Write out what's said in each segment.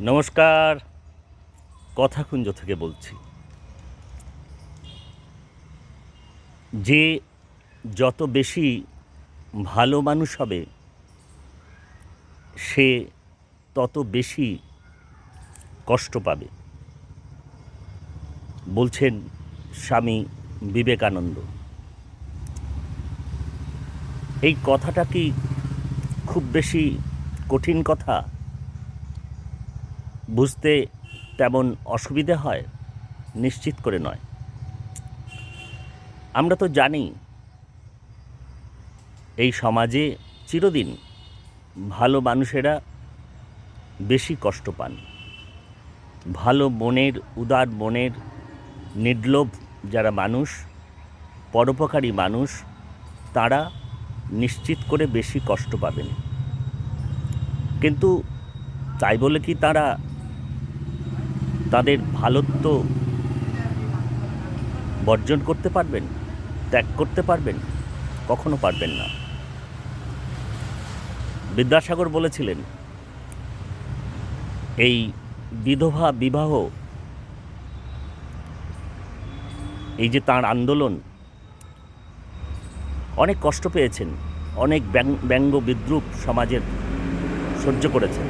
নমস্কার। কথাকুঞ্জ থেকে বলছি। যে যত বেশি ভালো মানুষ হবে, সে তত বেশি কষ্ট পাবে। বলছেন স্বামী বিবেকানন্দ। এই কথাটা কি খুব বেশি কঠিন কথা? বুঝতে তেমন অসুবিধে হয়, নিশ্চিত করে নয়। আমরা তো জানি, এই সমাজে চিরদিন ভালো মানুষেরা বেশি কষ্ট পান। ভালো মনের, উদার মনের, নির্লোভ যারা মানুষ, পরোপকারী মানুষ, তারা নিশ্চিত করে বেশি কষ্ট পাবেন। কিন্তু তাই বলে কি তারা তাদের ভালোত্ব বর্জন করতে পারবেন, ত্যাগ করতে পারবেন, কখনো পারবেন না। বিদ্যাসাগর বলেছিলেন, এই বিধবা বিবাহ, এই যে তাঁর আন্দোলন, অনেক কষ্ট পেয়েছেন, অনেক ব্যং- ব্যঙ্গ বিদ্রুপ সমাজের সহ্য করেছেন।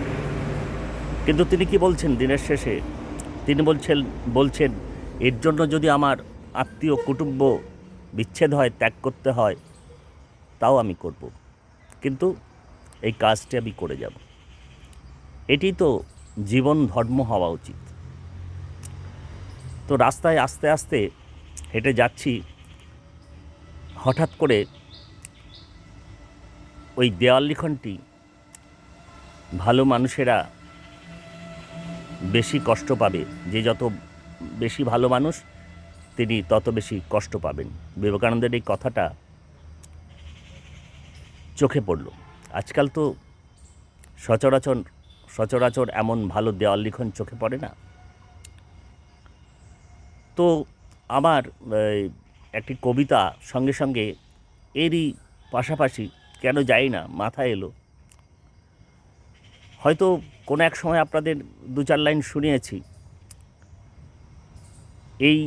কিন্তু তিনি কি বলছেন দিনের শেষে? তিনি বলছেন বলছেন, এর জন্য যদি আমার আত্মীয় কুটুম্ব বিচ্ছেদ হয়, ত্যাগ করতে হয়, তাও আমি করব। কিন্তু এই কাজটি আমি করে যাব। এটি তো জীবন ধর্ম হওয়া উচিত। তো রাস্তায় আস্তে আস্তে হেঁটে যাচ্ছি। হঠাৎ করে ওই দেওয়াল লিখনটি ভালো মানুষেরা বেশি কষ্ট পাবে, যে যত বেশি ভালো মানুষ, তিনি তত বেশি কষ্ট পাবেন। বিবেকানন্দের এই কথাটা চোখে পড়ল। আজকাল তো সচরাচর সচরাচর এমন ভালো দেওয়াল লিখন চোখে পড়ে না। তো আমার একটি কবিতা সঙ্গে সঙ্গে এরই পাশাপাশি কেন যাই না, মাথায় এলো। হয়তো কোনো এক সময় আপনাদের দু চার লাইন শুনিয়েছি। এই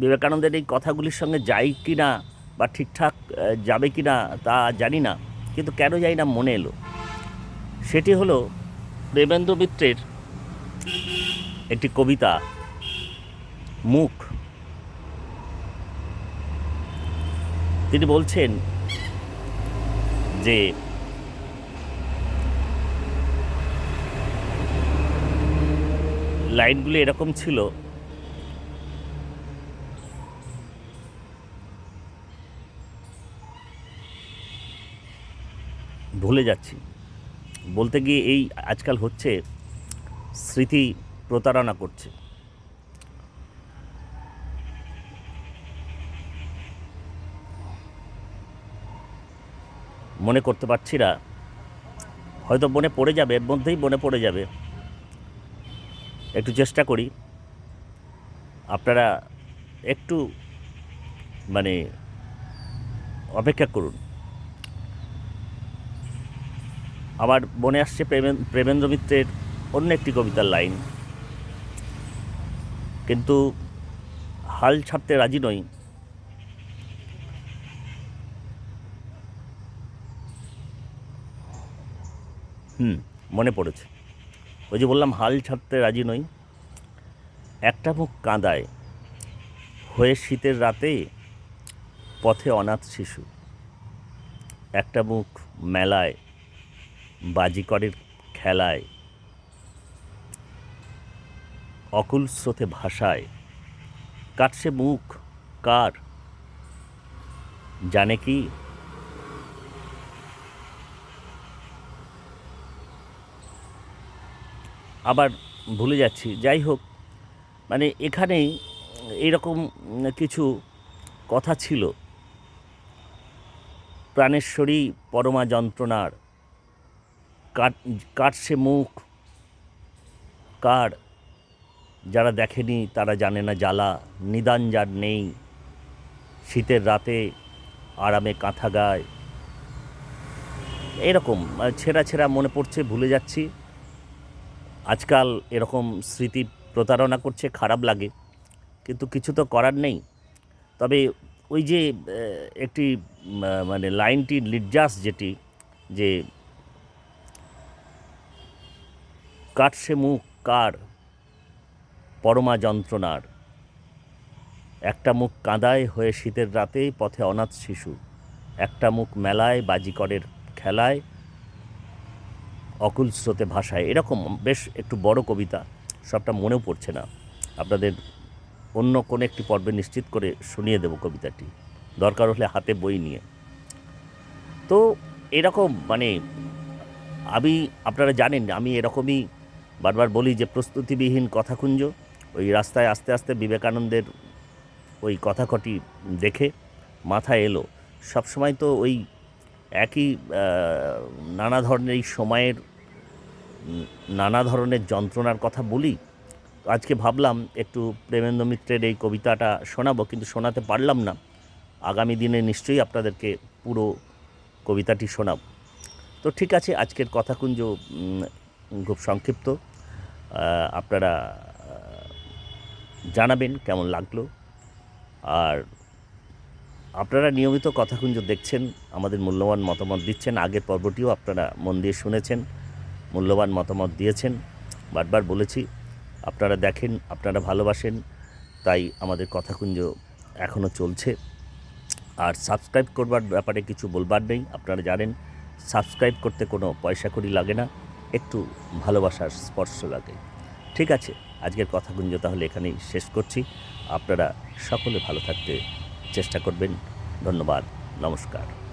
বিবেকানন্দের এই কথাগুলির সঙ্গে যাই কি না বা ঠিকঠাক যাবে কি না তা জানি না, কিন্তু কেন যাই না মনে এলো। সেটি হলো প্রেমেন্দ্র মিত্রের একটি কবিতা, মুখ। তিনি বলছেন যে লাইনগুলি এরকম ছিল। ভুলে যাচ্ছি। বলতে গিয়ে এই আজকাল হচ্ছে স্মৃতি প্রতারণা করছে। মনে করতে পারছি না। হয়তো মনে পড়ে যাবে, এর মধ্যেই মনে পড়ে যাবে। একটু চেষ্টা করি। আপনারা একটু মানে অপেক্ষা করুন। আমার মনে আসছে প্রেমেন, প্রেমেন্দ্র মিত্রের অন্য একটি কবিতার লাইন। কিন্তু হাল ছাড়তে রাজি নই। হুম, মনে পড়েছে। ওই যে বললাম, হাল ছাড়তে রাজি নই। একটা মুখ কাঁদায়, হয়ে শীতের রাতে পথে অনাথ শিশু। একটা মুখ মেলায় বাজিকরের খেলায়। অকুল স্রোতে ভাষায় কাটছে মুখ কার? জানে কি আবার ভুলে যাচ্ছি। যাই হোক মানে এখানেই এইরকম কিছু কথা ছিল। প্রাণেশ্বরী পরমা যন্ত্রণার কাট কাটছে মুখ, কার, যারা দেখেনি তারা জানে না জ্বালা, নিদান যার নেই, শীতের রাতে আরামে কাঁথা গায়। এরকম, ছেঁড়া ছেঁড়া মনে পড়ছে, ভুলে যাচ্ছি। আজকাল এরকম স্মৃতি প্রতারণা করছে, খারাপ লাগে। কিন্তু কিছু তো করার নেই। তবে ওই যে একটি মানে লাইনটি নির্যাস যেটি, যে কাটছে মুখ কার, পরমা যন্ত্রণার। একটা মুখ কাঁদায় হয়ে শীতের রাতে পথে অনাথ শিশু। একটা মুখ মেলায় বাজিকরের খেলায়। অকুল স্রোতে ভাষায় এরকম বেশ একটু বড় কবিতা, সবটা মনেও পড়ছে না। আপনাদের অন্য কোনো একটি পর্বে নিশ্চিত করে শুনিয়ে দেব কবিতাটি। দরকার হলে হাতে বই নিয়ে। তো এরকম মানে আমি, আপনারা জানেন, আমি এরকমই বারবার বলি যে প্রস্তুতিবিহীন কথাকুঞ্জ, ওই রাস্তায় আস্তে আস্তে বিবেকানন্দের ওই কথাকটি দেখে মাথায় এলো। সবসময় তো ওই একই নানা ধরনের এই সময়ের নানা ধরনের যন্ত্রণার কথা বলি। আজকে ভাবলাম একটু প্রেমেন্দ্র মিত্রের এই কবিতাটা শোনাবো, কিন্তু শোনাতে পারলাম না। আগামী দিনে নিশ্চয়ই আপনাদেরকে পুরো কবিতাটি শোনাব। তো ঠিক আছে, আজকের কথাকুঞ্জ খুব সংক্ষিপ্ত। আপনারা জানাবেন কেমন লাগল। আর আপনারা নিয়মিত কথাকুঞ্জ দেখছেন, আমাদের মূল্যবান মতামত দিচ্ছেন, আগের পর্বটিও আপনারা মন দিয়ে শুনেছেন, মূল্যবান মতামত দিয়েছেন। বারবার বলেছি, আপনারা দেখেন, আপনারা ভালোবাসেন, তাই আমাদের কথাকুঞ্জ এখনও চলছে। আর সাবস্ক্রাইব করবার ব্যাপারে কিছু বলবার নেই, আপনারা জানেন, সাবস্ক্রাইব করতে কোনো পয়সা করি লাগে না, একটু ভালোবাসার স্পর্শ লাগে। ঠিক আছে, আজকের কথাগুঞ্জ তাহলে এখানেই শেষ করছি। আপনারা সকলে ভালো থাকতে চেষ্টা করবেন। ধন্যবাদ। নমস্কার।